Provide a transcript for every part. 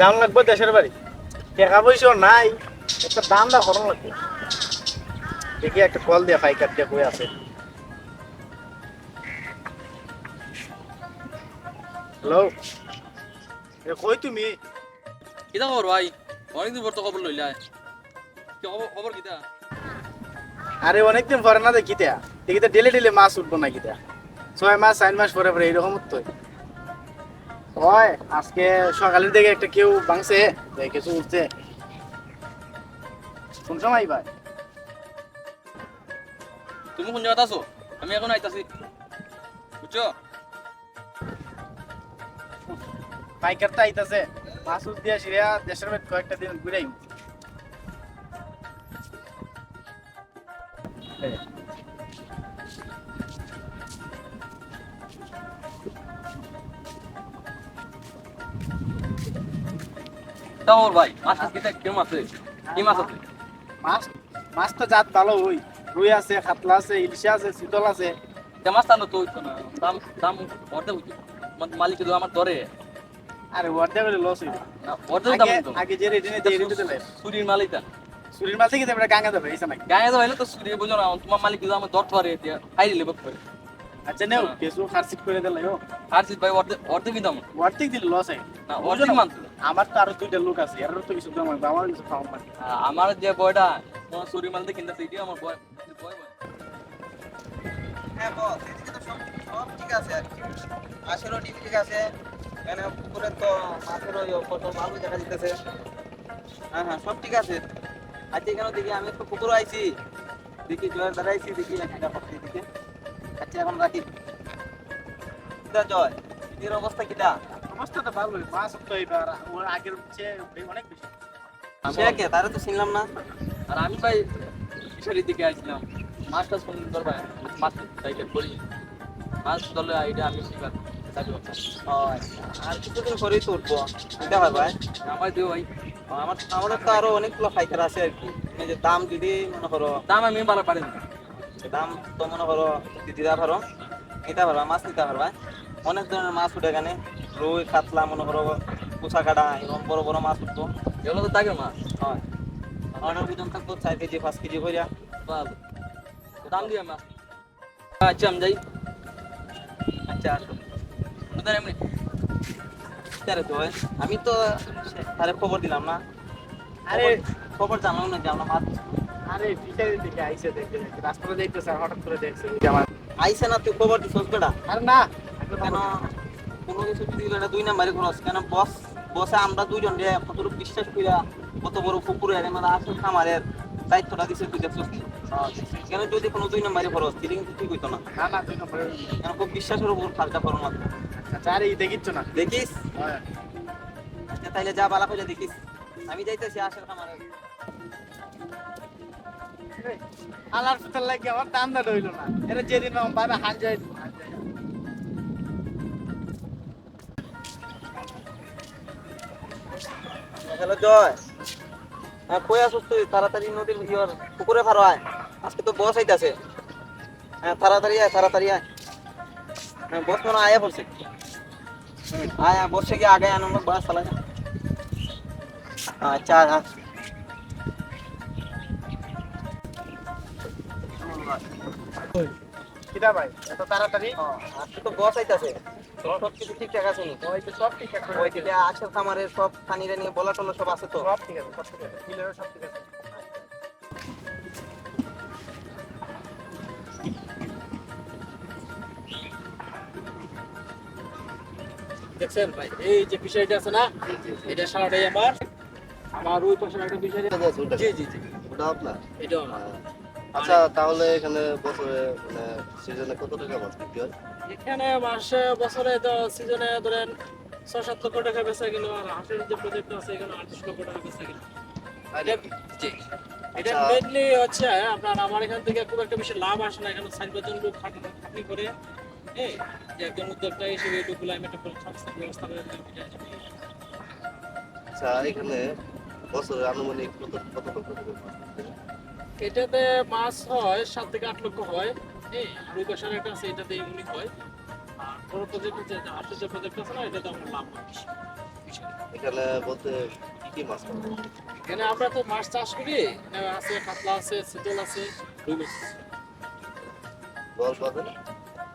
দাম লাগবে দেশের বাড়ি। টাকা পয়সা নাই একটা দাম দা খরচ লাগবে। দেখি একটা কল দিয়ে পাইকার দিয়ে কই আছে। হ্যালো এ কই তুমি? কিতা খবর ভাই? অনেকদিন পর তো খবর লইলা। কি খবর কিতা? আরে অনেকদিন পরে না দেখি তা দেখি ডেলি ডেলি মাছ উঠবো না কিতা। ছয় মাস চার মাস পরে পরে এইরকম তো হয় আজকে সকালের দিকে একটা কেউ ভাঙছে কিছু উঠছে। কোন সময় ভাই? তুমি কোন জায়গাতে আছো? আমি এখন আইতাছি। বুঝছ? পাইকার তো আইতাছে। মাছ উঠ দিয়ে সিরিয়া দেশের বাড়ি কয়েকটা দিন ঘুরাই খবর ভাই মাছ টাছ কিতা কেমন আছে? কি মাছ আছে? মাছ মাছ তো জাত ভালো হই। রুই আছে কাতলা আছে ইলিশা আছে শীতল আছে। তে মাছ টানো তো হইতো না। দাম দাম অর্ধেক হইতো। মালিক তো আমার ধরে। আরে ওয়ার্ডে বলে লস হইল অর্ধেক দাম হইতো আগে যে রেডি নেই রেডি দিলে। সুরির মালিকটা সুরির মাছ থেকে আমরা গাঙ্গা দেবে এইসা নাকি। তো হইলে তো সুরির বুঝো না। তোমার মালিক তো আমার ধরতে পারে দিয়া খাই দিলে বক করে। আচ্ছা নেও কিছু খার্সিট করে দিলে ও। জিত ভাই অর্ধেক অর্ধেক দাম। থেকে দিলে লস হয়। না অর্ধেক মানতো আমার তো আরও দুইটা লোক আছে এর তো কিছু দাম হবে আমার কিছু খাওয়া মানে আমার যে বয়টা তোমার সুরি মালতে কিনতে সেইটি আমার বয় হ্যাঁ বস এদিকে তো সব সব ঠিক আছে আর কি। মাছেরও ডিম ঠিক আছে এখানে পুকুরে তো মাছেরও ইয়ে কত ভালো দেখা দিতেছে হ্যাঁ হ্যাঁ সব ঠিক আছে। আজকে এখানে দেখি আমি একটু পুকুরও আইছি। দেখি জয়ের দ্বারা আইছি দেখি একটা পক্ষে দিকে আচ্ছা এখন রাখি। জয় এর অবস্থা কিটা? তো ভালো মাছ তো এবার ওর আগের চেয়ে অনেক বেশি। সে কে? তারা তো চিনলাম না। আর আমি ভাই ফিশারির দিকে আসছিলাম মাছ ভাই মাছ টাইপের করি? মাছ ধরলে আমি শিকার চাকরি আর কিছুদিন পরেই তো উঠবো। হয় ভাই। আমার দিও ভাই। আমার আমাদের তো আরও অনেকগুলো ফাইকার আছে আর কি। যে দাম যদি মনে করো। দাম আমি ভালো পারি না। দাম তো মনে করো দিতে পারো। নিতে পারবা মাছ নিতে পারবা। অনেক ধরনের মাছ উঠে এখানে। রুই কাতলা মনে করো কুচা কাটা এরকম বড় বড় মাছ উঠতো। এগুলো তো থাকে মাছ? হয়। অনেক ওজন থাকব চার কেজি পাঁচ কেজি করিয়া দাম দিয়ে মাছ আচ্ছা আমি যাই। আচ্ছা আসো। এমনি তারে তো আমি তো তারে খবর দিলাম না। আরে। খবর- জানলাম না যে আমরা মাছ? আরে ফিশারির দিকে আইসে দেখতে রাস্তাটা আর হঠাৎ করে দেখছে আমার আইসে না তুই খবর দিস বেটা। আরে না। কেন? কোনো কিছু যদি এটা দুই নাম্বারে খরচ কেন বস বসে আমরা দুইজন রে কতটুকু বিশ্বাস কইরা কত বড় এর মানে আসল খামারের দায়িত্বটা দিছে তুই দেখছিস কেন যদি কোনো দুই নাম্বারে খরচ দিলে কিন্তু ঠিক হইতো না। না না দুই নম্বরে কেন খুব বিশ্বাসের উপর কাজটা করো না। আচ্ছা আরে দেখিচ্ছ না। দেখিস? হয়। তাইলে যা বালা করে দেখিস। আমি যাইতেছি আসল খামারে। আলার ফুটার লাগে আমার দাম দা রইল না। এটা যেদিন আমার বাইরে হান যায় হ্যালো জয়। হ্যাঁ কই আসছ তুই? তাড়াতাড়ি নদীর ইয়র পুকুরে ফারো আয়। আজকে তো বস আইতাছে। হ্যাঁ তাড়াতাড়ি আয় তাড়াতাড়ি আয়। হ্যাঁ বস মনে আয়া পড়ছে। আয় বসে গিয়ে আগে আনন্দ বাস চালা যা। আচ্ছা আয়। কিটা ভাই? এত তাড়াতাড়ি? আজকে তো বস আইতাছে। সব কিছু ঠিকঠাক আছে নি ওই তো সব ঠিক আছে। ওই আশের খামারের সব পানিরে নিয়ে বলা টলা সব আছে তো? সব ঠিক আছে সব ঠিক আছে। সব ঠিক আছে। দেখছেন ভাই এই যে ফিশারিটা আছে না এটা সারাটাই আমার। আমার ওই পাশে একটা ফিশারি জি জি জি। ওটা আপনার? এটাও আচ্ছা তাহলে এখানে বছরে মানে সিজনে কত টাকা মাছ বিক্রি হয়? এখানে মাসে বছরে তো সিজনে ধরেন ছয় সাত লক্ষ টাকা বেচা কিলো আর হাঁসের যে প্রজেক্ট আছে এখানে আটত্রিশ লক্ষ টাকা বেচা কিলো এটা এটা আচ্ছা। মেনলি হচ্ছে আপনার আমার এখান থেকে খুব একটা বেশি লাভ আসে না এখানে লোক খাটি খাটি করে এই যে একজন উদ্যোক্তা হিসেবে এই লোকগুলো আমি একটা সংস্থার ব্যবস্থা করে। আচ্ছা এখানে বছরে আনুমানিক কত কত হয়? এটাতে মাছ হয় সাত থেকে আট লক্ষ হয় এই আর একটা আছে এটাতে ইউনিক হয়। আর বড় প্রজেক্ট হচ্ছে আশ্চর্য প্রজেক্ট আছে না এটাতে আমার লাভ হয়। এখানে বলতে কি কি মাছ এখানে আমরা তো মাছ চাষ করি আছে কাতলা আছে শীতল আছে রুই মাছ। বল পাবেন?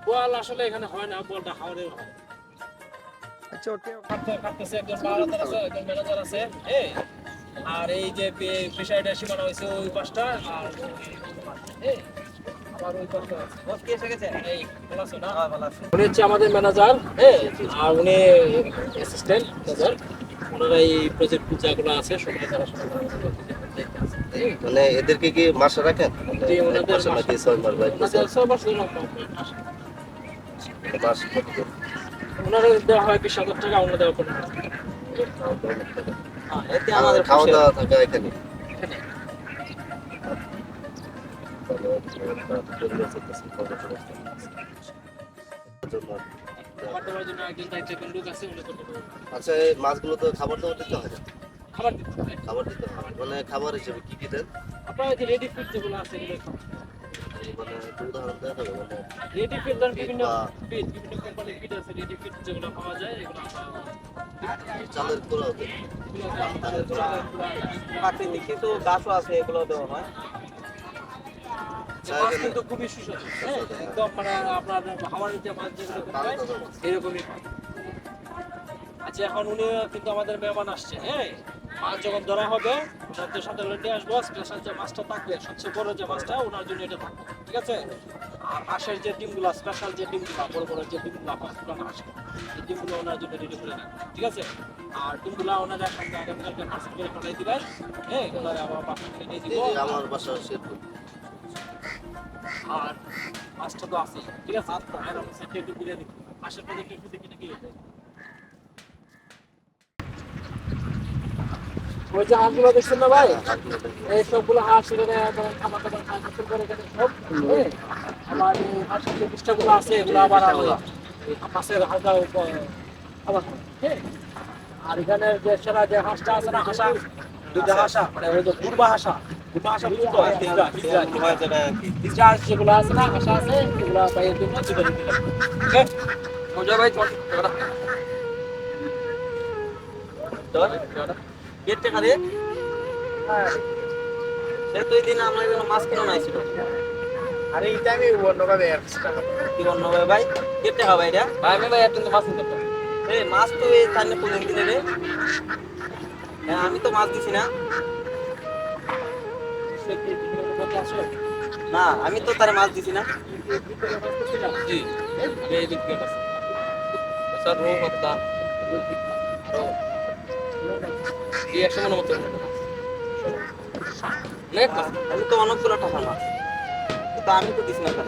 বোয়াল আসলে এখানে হয় না বোয়ালটা হাওড়ে হয়। আচ্ছা ওকে। কাটতে কাটতেছে একজন আছে একজন ম্যানেজার আছে এই আর এই যে ফিশারিটা সীমানা হয়েছে ওই পাশটা আর এই উনি হচ্ছে আমাদের ম্যানেজার হ্যাঁ আর উনি অ্যাসিস্ট্যান্ট ম্যানেজার ওনারা এই প্রজেক্ট যেগুলো আছে সবাই তারা মানে এদেরকে কি মাসে রাখেন? করে? ওনারা দেওয়া হয় বিশ হাজার টাকা ওনারা দেওয়া পনেরো টাকা। হ্যাঁ আর আমাদের খাওয়া দাওয়া থাকা এখানে। লোক আছে উনি করতে পারবে। আচ্ছা এই মাছগুলো তো খাবার দাবার দিতে হয় খাবার দিতে হবে খাবার দিতে হয়? মানে খাবার হিসেবে কি কি দেন? আপনার যে রেডি ফুড যেগুলো আছে মানে উদাহরণ দেওয়া যাবে মানে রেডি ফিড ধরেন বিভিন্ন ফিড বিভিন্ন কোম্পানির ফিড আছে রেডি ফিড যেগুলো পাওয়া যায় এগুলো চালের গুঁড়া, প্রাকৃতিক কিছু গাছও আছে এগুলো দেওয়া হয়। মাছ কিন্তু খুবই সুস্বাদু। হ্যাঁ একদম মানে আপনার যে মাছ যেগুলো পায় এরকমই আচ্ছা এখন উনি কিন্তু আমাদের মেহমান আসছে হ্যাঁ। মাছ যখন ধরা হবে সাথে সাথে নিয়ে আসব স্পেশাল যে মাছটা থাকবে সবচেয়ে বড় যে মাছটা ওনার জন্য এটা থাকবে ঠিক আছে? আর হাঁসের যে ডিমগুলো স্পেশাল যে ডিমগুলো বড় বড় যে ডিমগুলো পাঁচ পুরানো হাঁস এই ডিমগুলো ওনার জন্য রেডি করে রাখবে ঠিক আছে? আর ডিমগুলো ওনারা আগামীকালকে পার্সেল করে পাঠিয়ে দিবেন হ্যাঁ এগুলো আবার থেকে নিয়ে দিব আমার বাসা শেরপুর। আর মাছটা তো আছে ঠিক আছে? আর আমি একটু মাছের একটু দেখি নাকি? ওই যে হাঁসগুলো দেখছেন না ভাই? এই সবগুলো হাঁস এখানে খাবার দাবার খাওয়া গোসল করে এখানে সব হ্যাঁ। আবার এই হাঁসের যে পিসটাগুলো আছে এগুলো আবার মাছের হালকা খাবার হ্যাঁ আর এখানে যে সেরা যে হাঁসটা আছে না হাঁসা? দুইটা হাঁসা। মানে ওই যে পূর্বা হাঁসা। যেগুলো আছে না আছে জন্য মজা ভাই মাছ কিনে নাইছিল আর অন্যভাবে পাবো। কি ভাই? ভাই ভাই এটা। ভাই আমি ভাই একটু মাছ নিতে এই মাছ তো এই তান্নে কোন দিনে রে হ্যাঁ আমি তো মাছ দিছি না। না আমি তো তার মাছ দিছি না। জি এই দিক থেকে আছে স্যার রো হত্যা এই একশো মনের মতো। নেট আমি তো অনেকগুলো টাকা মাছ তো আমি তো দিছি না তার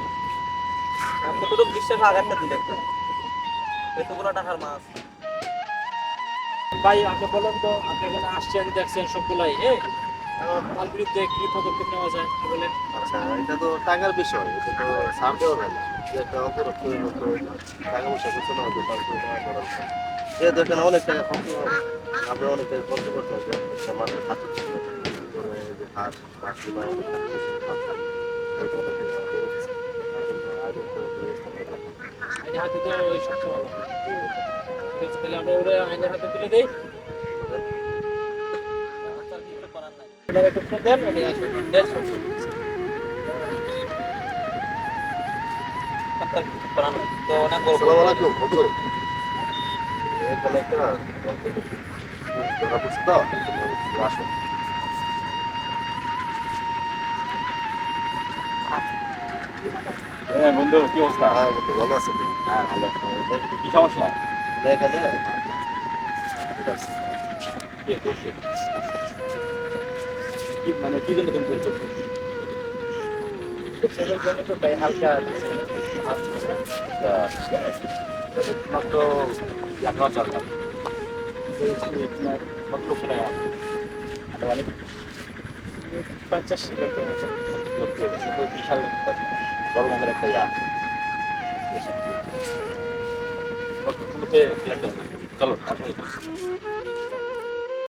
কতটুকু বিশ্বাস আগারটা দিলে এতগুলো টাকার মাছ। ভাই আপনি বলেন তো আপনি এখানে আসছেন দেখছেন সবগুলাই হ্যাঁ? তার বিরুদ্ধে কি পদক্ষেপ নেওয়া যায়? বলেন। আচ্ছা এটা তো টাকার বিষয় এটা তো দেওয়া যায় না। একটা অপরাধ করে টাকা পয়সা কিছু না হতে পারে যেহেতু এখানে অনেক টাকা খরচ হয় আমরা অনেক টাকা খরচ করতে হবে। একটা মানুষের যে হাঁস মাছি বা হয়। একটা ব্যবস্থা করা। আইনের হাতে তো ওই তাহলে আমরা ওরা হাতে তুলে দিই আচ্ছা, দেন কিছু। হ্যাঁ বন্ধু কি অবস্থা? হ্যাঁ বন্ধু, ভালো আছে। হ্যাঁ ভালো কি সমস্যা? দেখা যায় মানে কি জন্য তুমি আচ্ছা, মাত্র মাস চার মাস কত লক্ষ টাকা আনুমানিক পঞ্চাশ বিশাল বড় রকমের একটা ইয়া। চলো।